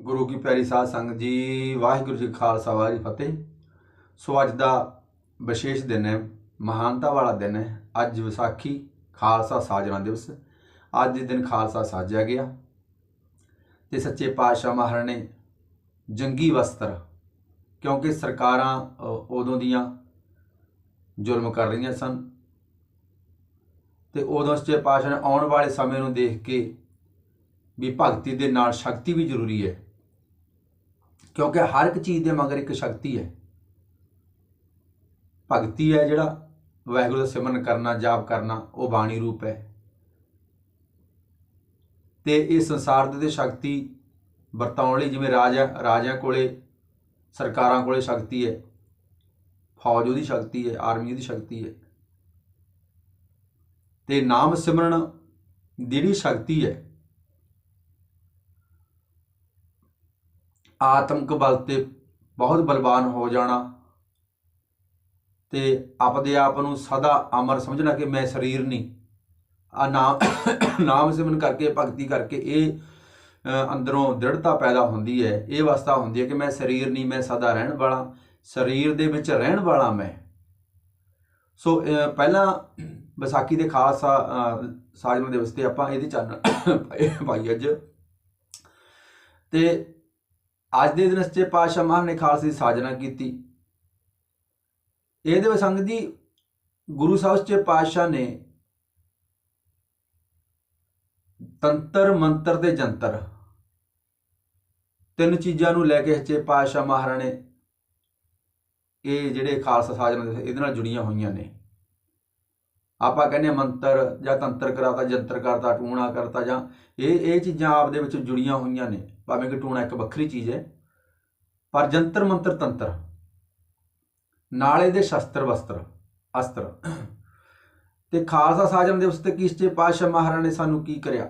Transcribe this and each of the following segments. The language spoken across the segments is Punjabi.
ਗੁਰੂ ਕੀ ਪਿਆਰੀ ਸਾਧ ਸੰਗਤ ਜੀ, ਵਾਹਿਗੁਰੂ ਜੀ ਖਾਲਸਾ, ਵਾਹਿਗੁਰੂ ਫਤਿਹ। ਸੋ ਅੱਜ ਦਾ ਵਿਸ਼ੇਸ਼ ਦਿਨ ਹੈ, ਮਹਾਨਤਾ ਵਾਲਾ ਦਿਨ ਹੈ। ਅੱਜ ਵਿਸਾਖੀ, ਖਾਲਸਾ ਸਾਜਣਾ ਦਿਵਸ। ਅੱਜ ਦੇ ਦਿਨ ਖਾਲਸਾ ਸਾਜਿਆ ਗਿਆ। ਤੇ ਸੱਚੇ ਪਾਤਸ਼ਾਹ ਮਹਾਰਾਜ ਨੇ ਜੰਗੀ ਵਸਤਰ, ਕਿਉਂਕਿ ਸਰਕਾਰਾਂ ਉਦੋਂ ਦੀਆਂ ਜ਼ੁਲਮ ਕਰ ਰਹੀਆਂ ਸਨ। ਤੇ ਉਦੋਂ ਸੱਚੇ ਪਾਤਸ਼ਾਹ ਨੇ ਆਉਣ ਵਾਲੇ ਸਮੇਂ ਨੂੰ ਦੇਖ ਕੇ ਵੀ ਭਗਤੀ ਦੇ ਨਾਲ ਸ਼ਕਤੀ ਵੀ ਜ਼ਰੂਰੀ ਹੈ। ਕਿਉਂਕਿ ਹਰ ਇੱਕ ਚੀਜ਼ ਦੇ ਮਗਰ ਇੱਕ ਸ਼ਕਤੀ ਹੈ। ਭਗਤੀ ਹੈ ਜਿਹੜਾ ਵਾਹਿਗੁਰੂ ਦਾ ਸਿਮਰਨ ਕਰਨਾ, ਜਾਪ ਕਰਨਾ, ਉਹ ਬਾਣੀ ਰੂਪ ਹੈ। ਤੇ ਇਹ ਸੰਸਾਰ ਦੇ ਤੇ ਸ਼ਕਤੀ ਵਰਤਾਉਣ ਲਈ ਜਿਵੇਂ ਰਾਜਾ, ਰਾਜਿਆਂ ਕੋਲੇ, ਸਰਕਾਰਾਂ ਕੋਲੇ ਸ਼ਕਤੀ ਹੈ। ਫੌਜ ਉਹਦੀ ਸ਼ਕਤੀ ਹੈ, ਆਰਮੀ ਉਹਦੀ ਸ਼ਕਤੀ ਹੈ। ਤੇ ਨਾਮ ਸਿਮਰਨ ਜਿਹੜੀ ਸ਼ਕਤੀ ਹੈ ਆਤਮਿਕ ਬਲ ਤੇ ਬਹੁਤ ਬਲਵਾਨ ਹੋ ਜਾਣਾ ਤੇ ਆਪਦੇ ਆਪ ਨੂੰ ਸਦਾ ਅਮਰ ਸਮਝਣਾ ਕਿ ਮੈਂ ਸਰੀਰ ਨਹੀਂ। ਆ ਨਾਮ ਨਾਮ ਸਿਮਰਨ ਕਰਕੇ ਭਗਤੀ ਕਰਕੇ ਇਹ ਅੰਦਰੋਂ ਦ੍ਰਿੜਤਾ ਪੈਦਾ ਹੁੰਦੀ ਹੈ। ਇਹ ਅਵਸਥਾ ਹੁੰਦੀ ਹੈ ਕਿ ਮੈਂ ਸਰੀਰ ਨਹੀਂ ਮੈਂ ਸਦਾ ਰਹਿਣ ਵਾਲਾ। ਸਰੀਰ ਦੇ ਵਿੱਚ ਰਹਿਣ ਵਾਲਾ ਮੈਂ। ਸੋ ਪਹਿਲਾਂ ਵਿਸਾਖੀ ਦੇ ਖਾਸ ਅ, ਦਿਵਸ ਤੇ ਆਪਾਂ ਇਹਦੀ ਚਾਨਣ ਪਾਈ ਅੱਜ। ਤੇ ਅੱਜ ਦੇ ਦਿਨ ਸੱਚੇ ਪਾਤਸ਼ਾਹ ਮਹਾਰਾਜ ਨੇ ਖਾਲਸੇ ਦੀ ਸਾਜਨਾ ਕੀਤੀ। ਇਹਦੇ ਵਿੱਚ ਸੰਗਤ ਜੀ, ਗੁਰੂ ਸਾਹਿਬ ਸੱਚੇ ਪਾਤਸ਼ਾਹ ਨੇ ਤੰਤਰ ਮੰਤਰ ਤੇ ਜੰਤਰ ਤਿੰਨ ਚੀਜ਼ਾਂ ਨੂੰ ਲੈ ਕੇ ਸੱਚੇ ਪਾਤਸ਼ਾਹ ਮਹਾਰਾਣੇ ਇਹ ਜਿਹੜੇ ਖਾਲਸਾ ਸਾਜਨਾ ਇਹਦੇ ਨਾਲ ਜੁੜੀਆਂ ਹੋਈਆਂ ਨੇ। ਆਪਾਂ ਕਹਿੰਦੇ ਹਾਂ ਮੰਤਰ ਜਾਂ ਤੰਤਰ ਕਰਾਤਾ, ਜੰਤਰ ਕਰਤਾ, ਟੂਣਾ ਕਰਤਾ ਜਾਂ ਇਹ ਇਹ ਚੀਜ਼ਾਂ ਆਪ ਦੇ ਵਿੱਚ ਜੁੜੀਆਂ ਹੋਈਆਂ ਨੇ। ਭਾਵੇਂ ਕਿ ਟੂਣਾ ਇੱਕ ਵੱਖਰੀ ਚੀਜ਼ ਹੈ, ਪਰ ਜੰਤਰ ਮੰਤਰ ਤੰਤਰ, ਨਾਲ ਇਹਦੇ ਸ਼ਸਤਰ ਵਸਤਰ, ਅਸਤਰ। ਤੇ ਖਾਲਸਾ ਸਾਜਮ ਦੇ ਉਸਤੇ ਕਿਸਚੇ ਪਾਤਸ਼ਾਹ ਮਹਾਰਾਜ ਨੇ ਸਾਨੂੰ ਕੀ ਕਰਿਆ?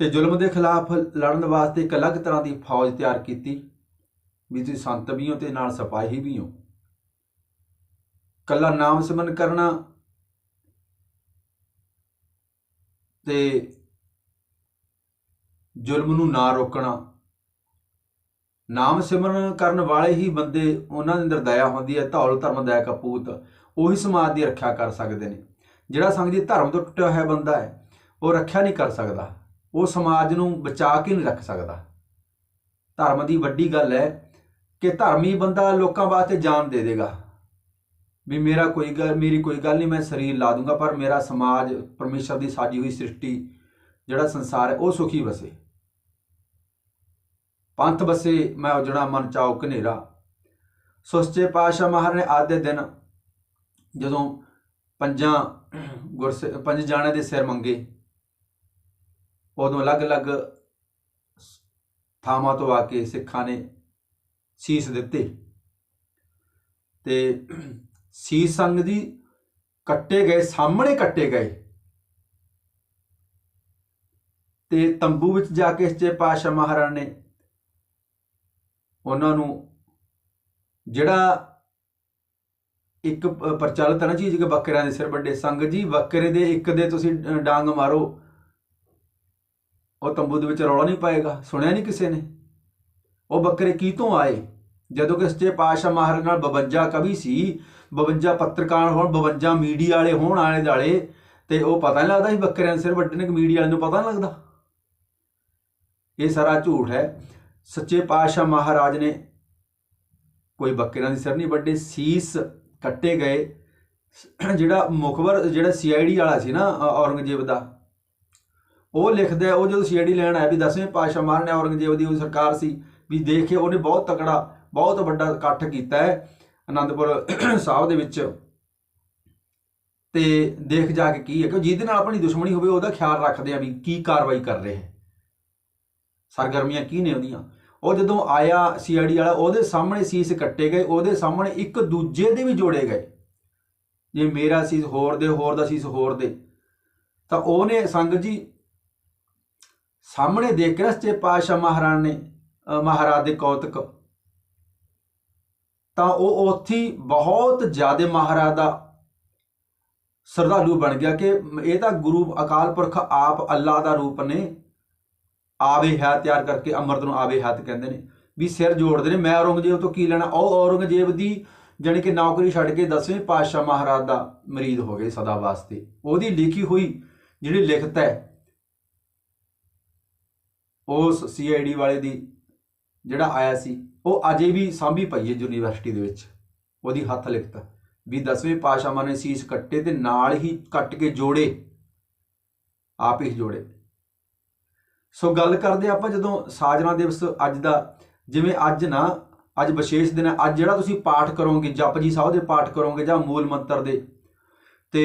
ਤੇ ਜ਼ੁਲਮ ਦੇ ਖਿਲਾਫ ਲੜਨ ਵਾਸਤੇ ਇੱਕ ਅਲੱਗ ਤਰ੍ਹਾਂ ਦੀ ਫੌਜ ਤਿਆਰ ਕੀਤੀ, ਵੀ ਤੁਸੀਂ ਸੰਤ ਵੀ ਹੋ ਤੇ ਨਾਲ ਸਿਪਾਹੀ ਵੀ ਹੋ। ਕੱਲਾ ਨਾਮ ਸਿਮਰਨ ਕਰਨਾ ਤੇ ਜ਼ੁਲਮ ਨੂੰ ਨਾ ਰੋਕਣਾ। ਨਾਮ ਸਿਮਰਨ ਕਰਨ ਵਾਲੇ ਹੀ ਬੰਦੇ ਉਹਨਾਂ ਦੇ ਅੰਦਰ ਦਇਆ ਹੁੰਦੀ ਹੈ, ਧੌਲ ਧਰਮ ਦਇਆ ਕਪੂਤ ਉਹੀ ਸਮਾਜ ਦੀ ਰੱਖਿਆ ਕਰ ਸਕਦੇ ਨੇ। ਜਿਹੜਾ ਸੰਗ ਜੀ ਧਰਮ ਤੋਂ ਟੁੱਟਿਆ ਹੋਇਆ ਬੰਦਾ ਹੈ, ਉਹ ਰੱਖਿਆ ਨਹੀਂ ਕਰ ਸਕਦਾ। ਉਹ ਸਮਾਜ ਨੂੰ ਬਚਾ ਕੇ ਨਹੀਂ ਰੱਖ ਸਕਦਾ। ਧਰਮ ਦੀ ਵੱਡੀ ਗੱਲ ਹੈ ਕਿ ਧਰਮੀ ਬੰਦਾ ਲੋਕਾਂ ਵਾਸਤੇ ਜਾਨ ਦੇ ਦੇਗਾ। ਵੀ ਮੇਰਾ ਕੋਈ ਗੱਲ, ਮੇਰੀ ਕੋਈ ਗੱਲ ਨਹੀਂ, ਮੈਂ ਸਰੀਰ ਲਾ ਦੂੰਗਾ, ਪਰ ਮੇਰਾ ਸਮਾਜ, ਪਰਮੇਸ਼ਰ ਦੀ ਸਾਜੀ ਹੋਈ ਸ੍ਰਿਸ਼ਟੀ, ਜਿਹੜਾ ਸੰਸਾਰ ਹੈ, ਉਹ ਸੁਖੀ ਵਸੇ। ਪੰਥ ਬਸੇ ਮੈਂ ਉਜੜਾ ਮਨ ਚਾਉ ਕਨੇਰਾ ਸੁਸਚੇ ਪਾਸ਼ਾ ਮਹਾਰਾਜ ਨੇ ਅੱਜ ਦੇ ਦਿਨ ਜਦੋਂ ਪੰਜਾਂ ਗੁਰਸ, ਪੰਜ ਜਾਣੇ ਦੇ ਸਿਰ ਮੰਗੇ, ਉਦੋਂ ਅਲੱਗ-ਅਲੱਗ ਥਾਵਾਂ ਤੋਂ ਆ ਕੇ ਸਿੱਖਾਂ ਨੇ ਸੀਸ ਦਿੱਤੇ। ਤੇ ਸੀਸ ਸੰਗ ਦੀ ਕੱਟੇ ਗਏ, ਸਾਹਮਣੇ ਕੱਟੇ ਗਏ। ਤੇ ਤੰਬੂ ਵਿੱਚ ਜਾ ਕੇ ਸੱਚੇ ਪਾਤਸ਼ਾਹ ਮਹਾਰਾਜ ਨੇ ਉਹਨਾਂ ਨੂੰ ਜਿਹੜਾ ਇੱਕ ਪ੍ਰਚਲਿਤ ਹੈ ਨਾ ਚੀਜ਼ ਕਿ ਬੱਕਰਿਆਂ ਦੇ ਸਿਰ ਵੱਡੇ ਸੰਗ ਜੀ ਬੱਕਰੇ ਦੇ ਇੱਕ ਦੇ ਤੁਸੀਂ ਡਾਂਗ ਮਾਰੋ, ਉਹ ਤੰਬੂ ਦੇ ਵਿੱਚ ਰੌਲਾ ਨਹੀਂ ਪਾਏਗਾ, ਸੁਣਿਆ ਨਹੀਂ ਕਿਸੇ ਨੇ? ਉਹ ਬੱਕਰੇ ਕੀ ਤੋਂ ਆਏ? ਜਦੋਂ ਕਿ ਸੱਚੇ ਪਾਤਸ਼ਾਹ ਮਹਾਰਾਜ ਨਾਲ 52 ਕਵੀ ਸੀ 52 ਪੱਤਰਕਾਰ ਹੋਣ 52 ਮੀਡੀਆ ਵਾਲੇ ਹੋਣ ਆਲੇ ਦਾਲੇ ਤੇ ਉਹ ਪਤਾ ਨਹੀਂ ਲੱਗਦਾ ਸੀ ਬੱਕਰਿਆਂ ਦੇ ਸਿਰ ਵੱਡੇ ਨੇ ਕਿ ਮੀਡੀਆ ਵਾਲੇ ਨੂੰ ਪਤਾ ਨਹੀਂ ਲੱਗਦਾ। ਇਹ ਸਾਰਾ ਝੂਠ ਹੈ। ਸੱਚੇ ਪਾਤਸ਼ਾਹ ਮਹਾਰਾਜ ਨੇ ਕੋਈ ਬੱਕਰਾਂ ਦੀ ਸਿਰ ਨਹੀਂ ਵੱਡੇ ਸੀਸ ਕੱਟੇ ਗਏ। ਜਿਹੜਾ ਮੁਖਬਰ, ਜਿਹੜਾ ਸੀਆਈਡੀ ਵਾਲਾ ਸੀ ਨਾ ਔਰੰਗਜ਼ੇਬ ਦਾ, ਉਹ ਲਿਖਦਾ, ਉਹ ਜਦੋਂ ਸੀਆਈਡੀ ਲੈਣ ਆਇਆ ਵੀ ਦਸਵੇਂ ਪਾਤਸ਼ਾਹ ਮਹਾਰਾਜ ਨੇ ਔਰੰਗਜ਼ੇਬ ਦੀ ਉਹ ਸਰਕਾਰ ਸੀ ਵੀ ਦੇਖ ਕੇ ਉਹਨੇ ਬਹੁਤ ਤਕੜਾ, ਬਹੁਤ ਵੱਡਾ ਇਕੱਠ ਕੀਤਾ ਹੈ ਅਨੰਦਪੁਰ ਸਾਹਿਬ ਦੇ ਵਿੱਚ। ਤੇ ਦੇਖ ਜਾ ਕੇ ਕੀ ਹੈ ਕਿ ਜਿਹਦੇ ਨਾਲ ਆਪਣੀ ਦੁਸ਼ਮਣੀ ਹੋਵੇ, ਉਹਦਾ ਖਿਆਲ ਰੱਖਦੇ ਆ ਵੀ ਕੀ ਕਾਰਵਾਈ ਕਰ ਰਹੇ ਹੈ। ਸਰਗਰਮੀਆਂ ਕੀ ਨੇ ਉਹਦੀਆਂ? ਉਹ ਜਦੋਂ ਆਇਆ ਸੀਆਈਡੀ ਵਾਲਾ, ਉਹਦੇ ਸਾਹਮਣੇ ਸੀਸ ਕੱਟੇ ਗਏ, ਉਹਦੇ ਸਾਹਮਣੇ ਇੱਕ ਦੂਜੇ ਦੇ ਵੀ ਜੋੜੇ ਗਏ। ਜੇ ਮੇਰਾ ਸੀਸ ਹੋਰ ਦੇ, ਹੋਰ ਦਾ ਸੀਸ ਹੋਰ ਦੇ, ਤਾਂ ਉਹਨੇ ਸੰਗਤ ਜੀ ਸਾਹਮਣੇ ਦੇਖ ਕੇ ਸੱਚੇ ਪਾਤਸ਼ਾਹ ਮਹਾਰਾਜ ਨੇ ਮਹਾਰਾਜ ਦੇ ਕੌਤਕ, ਤਾਂ ਉਹ ਉੱਥੇ ਬਹੁਤ ਜ਼ਿਆਦਾ ਮਹਾਰਾਜ ਦਾ ਸਰਦਾਲੂ ਬਣ ਗਿਆ ਕਿ ਇਹ ਤਾਂ ਗੁਰੂ ਅਕਾਲ ਪੁਰਖ ਆਪ ਅੱਲਾ ਦਾ ਰੂਪ ਨੇ ਆਵੇ ਹੈ ਤਿਆਰ ਕਰਕੇ ਅੰਮ੍ਰਿਤ ਨੂੰ ਆਵੇ ਹੱਥ ਕਹਿੰਦੇ ਨੇ ਵੀ ਸਿਰ ਜੋੜਦੇ ਨੇ, ਮੈਂ ਔਰੰਗਜ਼ੇਬ ਤੋਂ ਕੀ ਲੈਣਾ? ਉਹ ਔਰੰਗਜ਼ੇਬ ਦੀ ਜਾਣੀ ਕਿ ਨੌਕਰੀ ਛੱਡ ਕੇ ਦਸਵੇਂ ਪਾਤਸ਼ਾਹ ਮਹਾਰਾਜ ਦਾ ਮਰੀਦ ਹੋ ਗਏ ਸਦਾ ਵਾਸਤੇ। ਉਹਦੀ ਲਿਖੀ ਹੋਈ ਜਿਹੜੀ ਲਿਖਤ ਹੈ, ਉਸ ਸੀਆਈਡੀ ਵਾਲੇ ਦੀ ਜਿਹੜਾ ਆਇਆ ਸੀ, ਉਹ ਅਜੇ ਵੀ ਸਾਂਭੀ ਪਈ ਹੈ ਯੂਨੀਵਰਸਿਟੀ ਦੇ ਵਿੱਚ। ਉਹਦੀ ਹੱਥ ਲਿਖਤ ਵੀ ਦਸਵੇਂ ਪਾਤਸ਼ਾਹ ਨੇ ਸੀਸ ਕੱਟੇ ਤੇ ਨਾਲ ਹੀ ਕੱਟ ਕੇ ਜੋੜੇ, ਆਪ ਹੀ ਜੋੜੇ। ਸੋ ਗੱਲ ਕਰਦੇ ਆਪਾਂ ਜਦੋਂ ਸਾਜਨਾ ਦਿਵਸ ਅੱਜ ਦਾ, ਜਿਵੇਂ ਅੱਜ ਨਾ, ਅੱਜ ਵਿਸ਼ੇਸ਼ ਦਿਨ ਹੈ, ਅੱਜ ਜਿਹੜਾ ਤੁਸੀਂ ਪਾਠ ਕਰੋਗੇ ਜਪਜੀ ਸਾਹਿਬ ਦੇ ਪਾਠ ਕਰੋਗੇ ਜਾਂ ਮੂਲ ਮੰਤਰ ਦੇ, ਤੇ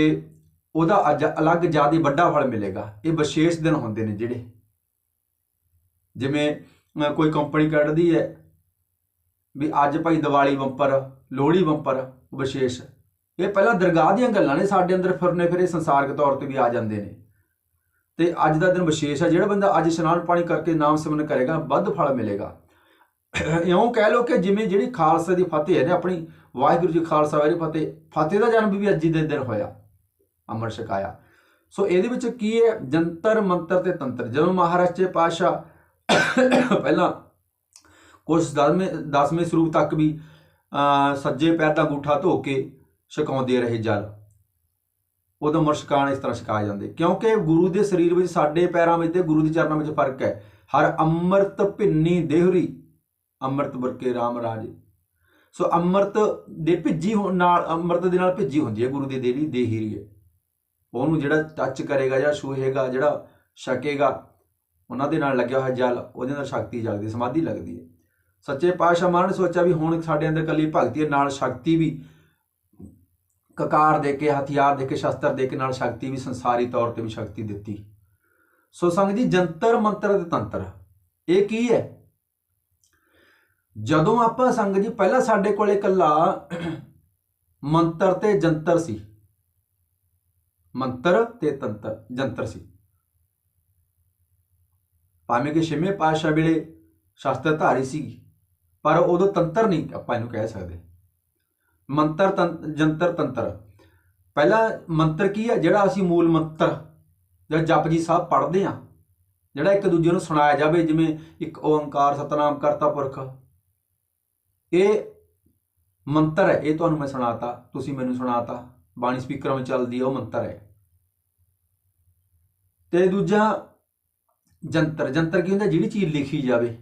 ਉਹਦਾ ਅੱਜ ਅਲੱਗ ਜ਼ਿਆਦਾ ਵੱਡਾ ਫਲ ਮਿਲੇਗਾ। ਇਹ ਵਿਸ਼ੇਸ਼ ਦਿਨ ਹੁੰਦੇ ਨੇ ਜਿਹੜੇ। ਜਿਵੇਂ ਕੋਈ ਕੰਪਨੀ ਕੱਢਦੀ ਹੈ ਵੀ ਅੱਜ ਭਾਈ ਦੀਵਾਲੀ ਬੰਪਰ, ਲੋਹੜੀ ਬੰਪਰ ਵਿਸ਼ੇਸ਼। ਇਹ ਪਹਿਲਾਂ ਦਰਗਾਹ ਦੀਆਂ ਗੱਲਾਂ ਨੇ, ਸਾਡੇ ਅੰਦਰ ਫਿਰਨੇ, ਫਿਰ ਇਹ ਸੰਸਾਰਿਕ ਤੌਰ ਤੇ ਵੀ ਆ ਜਾਂਦੇ ਨੇ। ਤੇ ਅੱਜ ਦਾ ਦਿਨ ਵਿਸ਼ੇਸ਼ ਹੈ। ਜਿਹੜਾ ਬੰਦਾ ਅੱਜ ਇਸ਼ਨਾਨ ਪਾਣੀ ਕਰਕੇ ਨਾਮ ਸਿਮਰਨ ਕਰੇਗਾ, ਵੱਧ ਫਲ ਮਿਲੇਗਾ। ਇਉਂ ਕਹਿ ਲੋ ਕਿ ਜਿਵੇਂ ਜਿਹੜੀ ਖਾਲਸਾ ਦੀ ਫਤਿਹ ਹੈ ਨਾ, ਆਪਣੀ ਵਾਹਿਗੁਰੂ ਜੀ ਖਾਲਸਾ ਵਾਹਿਗੁਰੂ ਫਤਿਹ ਫਤਿਹ ਦਾ ਜਨਮ ਵੀ ਅੱਜ ਦੇ ਦਿਨ ਹੋਇਆ, ਅਮਰ ਛਕਾਇਆ। ਸੋ ਇਹਦੇ ਵਿੱਚ ਕੀ ਹੈ? ਜੰਤਰ, ਮੰਤਰ ਤੇ ਤੰਤਰ। ਜਦੋਂ ਮਹਾਰਾਜ ਚੇ ਪਾਸ਼ਾ ਪਹਿਲਾਂ ਕੁਝ 10ਵੇਂ 10ਵੇਂ ਸਰੂਪ ਤੱਕ ਵੀ ਸੱਜੇ ਪੈਰ ਦਾ ਅੰਗੂਠਾ ਧੋ ਕੇ ਛਕਾਉਂਦੇ ਰਹੇ ਜਲ। ਉਦੋਂ ਮੁਰਸ਼ਕਾਨ ਇਸ ਤਰ੍ਹਾਂ ਛਕਾਏ ਜਾਂਦੇ। ਕਿਉਂਕਿ ਗੁਰੂ ਦੇ ਸਰੀਰ ਵਿੱਚ ਸਾਡੇ ਪੈਰਾਂ ਵਿੱਚ ਤੇ ਗੁਰੂ ਦੇ ਚਰਨਾਂ ਵਿੱਚ ਫ਼ਰਕ ਹੈ। ਹਰ ਅੰਮ੍ਰਿਤ ਭਿੰਨੀ ਦੇਹਰੀ, ਅੰਮ੍ਰਿਤ ਵਰਕੇ RAM ਰਾਜੇ। ਸੋ ਅੰਮ੍ਰਿਤ ਦੇ ਭਿੱਜੀ ਹੋਣ ਨਾਲ, ਅੰਮ੍ਰਿਤ ਦੇ ਨਾਲ ਭਿੱਜੀ ਹੁੰਦੀ ਹੈ, ਗੁਰੂ ਦੀ ਦੇਹੀ ਦੇਹੀਰੀ ਹੈ। ਉਹਨੂੰ ਜਿਹੜਾ ਟੱਚ ਕਰੇਗਾ ਜਾਂ ਛੂਹੇਗਾ, ਜਿਹੜਾ ਛਕੇਗਾ, ਉਹਨਾਂ ਦੇ ਨਾਲ ਲੱਗਿਆ ਹੋਇਆ ਜਲ, ਉਹਦੇ ਨਾਲ ਸ਼ਕਤੀ ਜਗਦੀ, ਸਮਾਧੀ ਲੱਗਦੀ ਹੈ। ਸੱਚੇ ਪਾਤਸ਼ਾਹ ਮਹਾਰਾਜ ਨੇ ਸੋਚਿਆ ਵੀ ਹੁਣ ਸਾਡੇ ਅੰਦਰ ਕੱਲੀ ਭਗਤੀ ਹੈ, ਨਾਲ ਸ਼ਕਤੀ ਵੀ ਕਕਾਰ ਦੇ ਕੇ, ਹਥਿਆਰ ਦੇ ਕੇ, ਸ਼ਸਤਰ ਦੇ ਕੇ ਨਾਲ ਸ਼ਕਤੀ ਵੀ ਸੰਸਾਰੀ ਤੌਰ ਤੇ ਵੀ ਸ਼ਕਤੀ ਦਿੱਤੀ। ਸੋ ਸੰਗ ਜੀ, ਜੰਤਰ, ਮੰਤਰ ਤੇ ਤੰਤਰ, ਇਹ ਕੀ ਹੈ? ਜਦੋਂ ਆਪਾਂ ਸੰਗ ਜੀ, ਪਹਿਲਾਂ ਸਾਡੇ ਕੋਲੇ ਕੱਲਾ ਮੰਤਰ ਤੇ ਜੰਤਰ ਸੀ। ਮੰਤਰ ਤੇ ਤੰਤਰ, ਜੰਤਰ ਸੀ। ਭਾਵੇਂ ਕਿ ਛੇਵੇਂ ਪਾਤਸ਼ਾਹ ਵੇਲੇ ਸ਼ਸਤਰ ਧਾਰੀ ਸੀ ਪਰ ਉਦੋਂ ਤੰਤਰ ਨਹੀਂ ਆਪਾਂ ਇਹਨੂੰ ਕਹਿ ਸਕਦੇ। ਮੰਤਰ ਤੰ- ਜੰਤਰ ਤੰਤਰ। ਪਹਿਲਾ ਮੰਤਰ ਕੀ ਹੈ ਜਿਹੜਾ ਅਸੀਂ ਮੂਲ ਮੰਤਰ, ਜਿਹੜਾ ਜਪਜੀ ਸਾਹਿਬ ਪੜ੍ਹਦੇ ਆ, ਜਿਹੜਾ ਇੱਕ ਦੂਜੇ ਨੂੰ ਸੁਣਾਇਆ ਜਾਵੇ, ਜਿਵੇਂ ਇੱਕ ਓੰਕਾਰ ਸਤਨਾਮ ਕਰਤਾ ਪੁਰਖ। ਇਹ ਮੰਤਰ ਹੈ, ਇਹ ਤੁਹਾਨੂੰ ਮੈਂ ਸੁਣਾਤਾ, ਤੁਸੀਂ ਮੈਨੂੰ ਸੁਣਾਤਾ। ਬਾਣੀ ਸਪੀਕਰਾਂ ਵਿੱਚ ਚੱਲਦੀ ਹੈ ਉਹ ਮੰਤਰ ਹੈ। ਤੇ ਦੂਜਾ ਜੰਤਰ ਜੰਤਰ ਕੀ ਹੁੰਦਾ? ਜਿਹੜੀ ਚੀਜ਼ ਲਿਖੀ ਜਾਵੇ।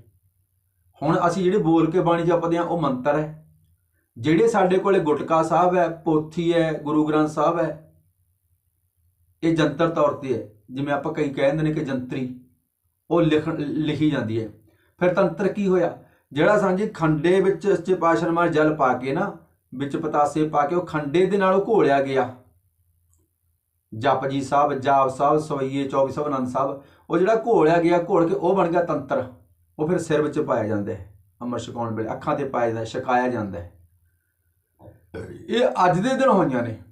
ਹੁਣ ਅਸੀਂ ਜਿਹੜੇ ਬੋਲ ਕੇ ਬਾਣੀ ਜਪਦੇ ਆ, ਉਹ ਮੰਤਰ ਹੈ। ਜਿਹੜੇ ਸਾਡੇ ਕੋਲੇ ਗੁਟਕਾ ਸਾਹਿਬ ਹੈ, ਪੋਥੀ ਹੈ, ਗੁਰੂ ਗ੍ਰੰਥ ਸਾਹਿਬ ਹੈ, ਇਹ ਜੰਤਰ ਤੌਰ ਤੇ ਹੈ। ਜਿਵੇਂ ਆਪਾਂ ਕਈ ਕਹਿੰਦੇ ਨੇ ਕਿ ਜੰਤਰੀ, ਉਹ ਲਿਖ, ਲਿਖੀ ਜਾਂਦੀ ਹੈ। ਫਿਰ ਤੰਤਰ ਕੀ ਹੋਇਆ? ਜਿਹੜਾ ਸਾਂਝੀ ਖੰਡੇ ਵਿੱਚ ਸੱਚੇ ਪਾਤਸ਼ਾਹ ਮਾਰ ਜਲ ਪਾ ਕੇ ਨਾ, ਵਿੱਚ ਪਤਾਸੇ ਪਾ ਕੇ ਉਹ ਖੰਡੇ ਦੇ ਨਾਲ ਉਹ ਘੋਲਿਆ ਗਿਆ। ਜਪਜੀ ਸਾਹਿਬ, ਜਾਪ ਸਾਹਿਬ, ਸਵਈਏ 24 ਆਨੰਦ ਸਾਹਿਬ, ਉਹ ਜਿਹੜਾ ਘੋਲਿਆ ਗਿਆ, ਘੋਲ ਕੇ ਉਹ ਬਣ ਗਿਆ ਤੰਤਰ। ਉਹ ਫਿਰ ਸਿਰ ਵਿੱਚ ਪਾਇਆ ਜਾਂਦਾ ਹੈ। ਅੰਮ੍ਰਿਤ ਛਕਾਉਣ ਵੇਲੇ ਅੱਖਾਂ ਤੇ ਪਾਇਆ ਜਾਂਦਾ ਛਕਾਇਆ ਜਾਂਦਾ ਹੈ। ਇਹ ਅੱਜ ਦੇ ਦਿਨ ਹੋਈਆਂ ਨੇ।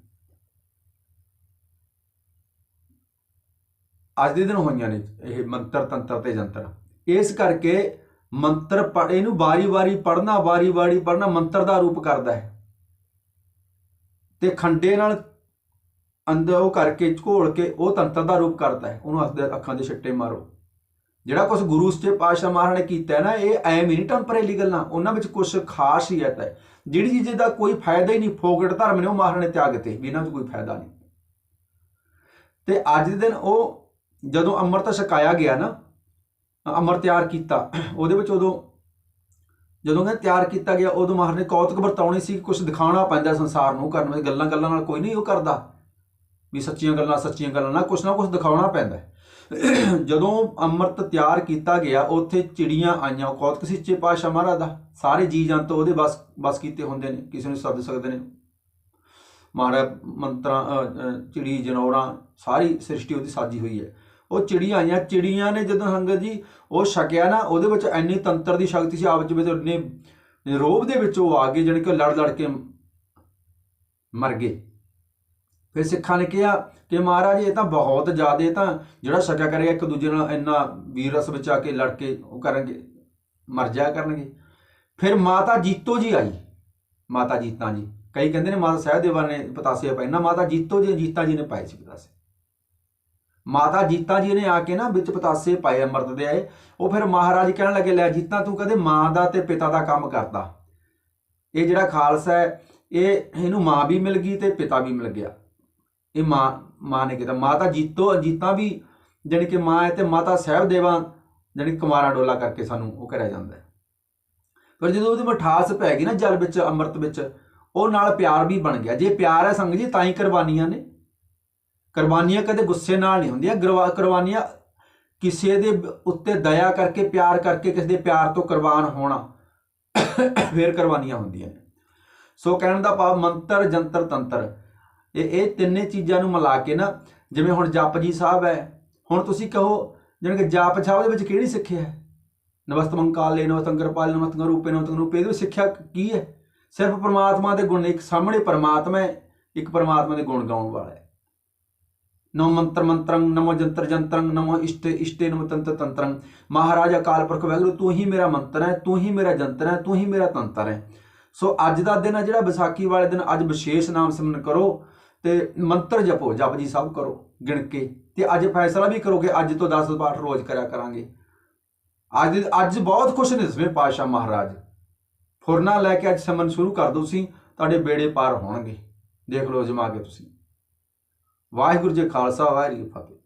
ਅੱਜ ਦੇ ਦਿਨ ਹੋਈਆਂ ਨੇ ਇਹ ਮੰਤਰ ਤੰਤਰ ਤੇ ਜੰਤਰ। ਇਸ ਕਰਕੇ ਮੰਤਰ ਇਹਨੂੰ ਵਾਰੀ-ਵਾਰੀ ਪੜ੍ਹਨਾ ਵਾਰੀ-ਵਾਰੀ ਪੜ੍ਹਨਾ ਮੰਤਰ ਦਾ ਰੂਪ ਕਰਦਾ ਹੈ। ਤੇ ਖੰਡੇ ਨਾਲ ਅੰਦਰ ਉਹ ਕਰਕੇ, ਝੋਲ ਕੇ ਉਹ ਤੰਤਰ ਦਾ ਰੂਪ ਕਰਦਾ ਹੈ। ਉਹਨੂੰ ਹੱਥ ਅੱਖਾਂ ਦੇ ਛਿੱਟੇ ਮਾਰੋ। ਜਿਹੜਾ ਕੁਝ ਗੁਰੂ ਸੱਚੇ ਪਾਤਸ਼ਾਹ ਮਹਾਰਾਜ ਨੇ ਕੀਤਾ ਹੈ ਨਾ, ਇਹ ਐਵੇਂ ਨਹੀਂ ਟੈਂਪਰੇਰੀ ਗੱਲਾਂ, ਉਹਨਾਂ ਵਿੱਚ ਕੁਝ ਹੀ ਹੈ ਜਿਹੜੀ ਚੀਜ਼ ਦਾ ਕੋਈ ਫਾਇਦਾ ਹੀ ਨਹੀਂ, ਫੋਕਟ ਧਰਮ ਨੇ ਉਹ ਮਹਾਰਾਜ ਨੇ ਤਿਆਗ ਤੇ, ਵੀ ਇਹਨਾਂ 'ਚ ਕੋਈ ਫਾਇਦਾ ਨਹੀਂ। ਤੇ ਅੱਜ ਦੇ ਦਿਨ ਉਹ ਜਦੋਂ ਅੰਮ੍ਰਿਤ ਛਕਾਇਆ ਗਿਆ ਨਾ, ਅੰਮ੍ਰਿਤ ਤਿਆਰ ਕੀਤਾ, ਉਹਦੇ ਵਿੱਚ ਉਦੋਂ ਜਦੋਂ ਕਹਿੰਦੇ ਤਿਆਰ ਕੀਤਾ ਗਿਆ, ਉਦੋਂ ਮਹਾਰਾਜ ਨੇ ਕੌਤਕ ਵਰਤਾਉਣੀ ਸੀ ਕੁਝ ਦਿਖਾਉਣਾ ਪੈਂਦਾ ਸੰਸਾਰ ਨੂੰ ਕਰਨ ਵਿੱਚ ਗੱਲਾਂ ਗੱਲਾਂ ਨਾਲ ਕੋਈ ਨਹੀਂ ਉਹ ਕਰਦਾ। ਵੀ ਸੱਚੀਆਂ ਗੱਲਾਂ ਸੱਚੀਆਂ ਗੱਲਾਂ ਨਾਲ ਕੁਛ ਨਾ ਕੁਛ ਦਿਖਾਉਣਾ ਪੈਂਦਾ। ਜਦੋਂ ਅੰਮ੍ਰਿਤ ਤਿਆਰ ਕੀਤਾ ਗਿਆ, ਉੱਥੇ ਚਿੜੀਆਂ ਆਈਆਂ। ਉਹ ਕੌਤਕ ਸੀ ਸੱਚੇ ਪਾਤਸ਼ਾਹ ਮਹਾਰਾਜ ਦਾ। ਸਾਰੇ ਜੀ ਜੰਤ ਉਹਦੇ ਬਸ ਬਸ ਕੀਤੇ ਹੁੰਦੇ ਨੇ। ਕਿਸੇ ਨੂੰ ਸੱਦ ਸਕਦੇ ਨੇ। ਮਹਾਰਾਜ ਮੰਤਰਾਂ ਚਿੜੀ ਜਨੌਰਾਂ, ਸਾਰੀ ਸ੍ਰਿਸ਼ਟੀ ਉਹਦੀ ਸਾਜੀ ਹੋਈ ਹੈ। ਉਹ ਚਿੜੀਆਂ ਆਈਆਂ। ਚਿੜੀਆਂ ਨੇ ਜਦੋਂ ਸੰਗਤ ਜੀ ਉਹ ਛਕਿਆ ਨਾ, ਉਹਦੇ ਵਿੱਚ ਇੰਨੀ ਤੰਤਰ ਦੀ ਸ਼ਕਤੀ ਸੀ ਆਪ ਵਿੱਚ ਵਿੱਚ ਉਹਨੇ ਰੋਬ ਦੇ ਵਿੱਚ ਉਹ ਆ ਗਏ, ਜਾਣੀ ਕਿ ਉਹ ਲੜ ਲੜ ਕੇ ਮਰ ਗਏ। ਫਿਰ ਸਿੱਖਾਂ ਨੇ ਕਿਹਾ ਕਿ ਮਹਾਰਾਜ, ਇਹ ਤਾਂ ਬਹੁਤ ਜ਼ਿਆਦਾ ਤਾਂ ਜਿਹੜਾ ਛਕਿਆ ਕਰੇਗਾ, ਇੱਕ ਦੂਜੇ ਨਾਲ ਇੰਨਾ ਵੀਰ ਰਸ ਵਿੱਚ ਆ ਕੇ ਲੜ ਕੇ ਉਹ ਕਰਨਗੇ, ਮਰ ਜਾਇਆ ਕਰਨਗੇ। ਫਿਰ ਮਾਤਾ ਜੀਤੋ ਜੀ ਆਈ, ਮਾਤਾ ਜੀਤਾਂ ਜੀ। ਕਈ ਕਹਿੰਦੇ ਨੇ ਮਾਤਾ ਸਹਿਬਦੇਵਾ ਨੇ ਪਤਾਸੇ ਪਾਏ। ਨਾ, ਮਾਤਾ ਜੀਤੋ ਜੀ, ਜੀਤਾ ਜੀ ਨੇ ਪਾਏ ਸੀ ਪਤਾਸੇ। ਮਾਤਾ ਜੀਤਾ ਜੀ ਨੇ ਆ ਕੇ ਨਾ ਵਿੱਚ ਪਤਾਸੇ ਪਾਏ, ਅੰਮ੍ਰਿਤ ਦੇ ਆਏ। ਉਹ ਫਿਰ ਮਹਾਰਾਜ ਕਹਿਣ ਲੱਗੇ, ਲੈ ਜੀਤਾ, ਤੂੰ ਕਦੇ ਮਾਂ ਦਾ ਤੇ ਪਿਤਾ ਦਾ ਕੰਮ ਕਰਦਾ। ਇਹ ਜਿਹੜਾ ਖਾਲਸਾ ਹੈ, ਇਹ, ਇਹਨੂੰ ਮਾਂ ਵੀ ਮਿਲ ਗਈ ਤੇ ਪਿਤਾ ਵੀ ਮਿਲ ਗਿਆ। ਇਹ ਮਾਂ ਮਾਂ ਨੇ ਕੀਤਾ। ਮਾਤਾ ਜੀਤੋ, ਜੀਤਾ ਵੀ ਜਾਣੀ ਕਿ ਮਾਂ ਹੈ ਤੇ ਮਾਤਾ ਸਾਹਿਬ ਦੇਵਾ ਜਾਣੀ ਕੁਮਾਰਾ ਡੋਲਾ ਕਰਕੇ ਸਾਨੂੰ ਉਹ ਕਰਿਆ ਜਾਂਦਾ ਹੈ। ਪਰ ਜਦੋਂ ਉਹਦੀ ਮਠਾਸ ਪੈ ਗਈ ਨਾ ਜਲ ਵਿੱਚ, ਅੰਮ੍ਰਿਤ ਵਿੱਚ, ਉਹ ਨਾਲ ਪਿਆਰ ਵੀ ਬਣ ਗਿਆ। ਜੇ ਪਿਆਰ ਹੈ ਸੰਗ ਜੀ, ਤਾਂ ਹੀ ਕੁਰਬਾਨੀਆਂ ਨੇ। ਕੁਰਬਾਨੀਆਂ ਕਦੇ ਗੁੱਸੇ ਨਾਲ ਨਹੀਂ ਹੁੰਦੀਆਂ। ਗੁਰਵਾ- ਕੁਰਬਾਨੀਆਂ ਕਿਸੇ ਦੇ ਉੱਤੇ ਦਇਆ ਕਰਕੇ, ਪਿਆਰ ਕਰਕੇ, ਕਿਸੇ ਦੇ ਪਿਆਰ ਤੋਂ ਕੁਰਬਾਨ ਹੋਣਾ ਫਿਰ ਕੁਰਬਾਨੀਆਂ ਹੁੰਦੀਆਂ ਨੇ। ਸੋ ਕਹਿਣ ਦਾ ਭਾਵ ਮੰਤਰ, ਜੰਤਰ, ਤੰਤਰ। ਇਹ ਇਹ ਤਿੰਨੇ ਚੀਜ਼ਾਂ ਨੂੰ ਮਿਲਾ ਕੇ ਨਾ, ਜਿਵੇਂ ਹੁਣ ਜਪਜੀ ਸਾਹਿਬ ਹੈ, ਹੁਣ ਤੁਸੀਂ ਕਹੋ ਜਿਵੇਂ ਕਿ ਜਾਪ ਸਾਹਿਬ ਦੇ ਵਿੱਚ ਕਿਹੜੀ ਸਿੱਖਿਆ ਹੈ? ਨਮਸਤਮੰ ਕਾਲੇ ਨਮਸਤੰ ਕਿਰਪਾਲ ਨਮਸਤੰ ਰੂਪੇ ਨਮਸਤੰ ਰੂਪੇ ਇਹਦੀ ਸਿੱਖਿਆ ਕੀ ਹੈ? ਸਿਰਫ ਪਰਮਾਤਮਾ ਦੇ ਗੁਣ, ਇੱਕ ਸਾਹਮਣੇ ਪਰਮਾਤਮਾ ਹੈ, ਇੱਕ ਪਰਮਾਤਮਾ ਦੇ ਗੁਣ ਗਾਉਣ ਵਾਲਾ ਹੈ। ਨਮੋ ਮੰਤਰ ਮੰਤਰੰ, ਨਮੋ ਜੰਤਰ ਜੰਤਰੰ, ਨਮੋ ਇਸ਼ਟੇ ਇਸ਼ਟੇ, ਨਮੋ ਤੰਤਰ ਤੰਤਰੰ। ਮਹਾਰਾਜ ਅਕਾਲ ਪੁਰਖ ਵਾਹਿਗੁਰੂ ਤੂੰ ਹੀ ਮੇਰਾ ਮੰਤਰ ਹੈ, ਤੂੰ ਹੀ ਮੇਰਾ ਜੰਤਰ ਹੈ, ਤੂੰ ਹੀ ਮੇਰਾ ਤੰਤਰ ਹੈ। ਸੋ ਅੱਜ ਦਾ ਦਿਨ ਹੈ ਜਿਹੜਾ ਵਿਸਾਖੀ ਵਾਲੇ ਦਿਨ, ਅੱਜ ਵਿਸ਼ੇਸ਼ ਨਾਮ ਸਿਮਰਨ ਕਰੋ। ਤੇ ਮੰਤਰ ਜਪੋ, ਜਪ ਜੀ ਸਭ ਕਰੋ, ਗਿਣ ਕੇ। ਤੇ ਅੱਜ ਫੈਸਲਾ ਵੀ ਕਰੋ ਕਿ ਅੱਜ ਤੋਂ 10 ਪਾਠ ਰੋਜ਼ ਕਰਿਆ ਕਰਾਂਗੇ। ਅੱਜ ਅੱਜ ਬਹੁਤ ਖੁਸ਼ ਨੇ ਦਸਵੇਂ ਪਾਤਸ਼ਾਹ ਮਹਾਰਾਜ। ਫੁਰਨਾ ਲੈ ਕੇ ਅੱਜ ਸਮਨ ਸ਼ੁਰੂ ਕਰ ਦੋ ਤੁਸੀਂ, ਤੁਹਾਡੇ ਬੇੜੇ ਪਾਰ ਹੋਣਗੇ। ਦੇਖ ਲਓ ਅਜਮਾ ਕੇ ਤੁਸੀਂ। ਵਾਹਿਗੁਰੂ ਜੀ ਖਾਲਸਾ, ਵਾਹਿਗੁਰੂ ਫਤਿਹ।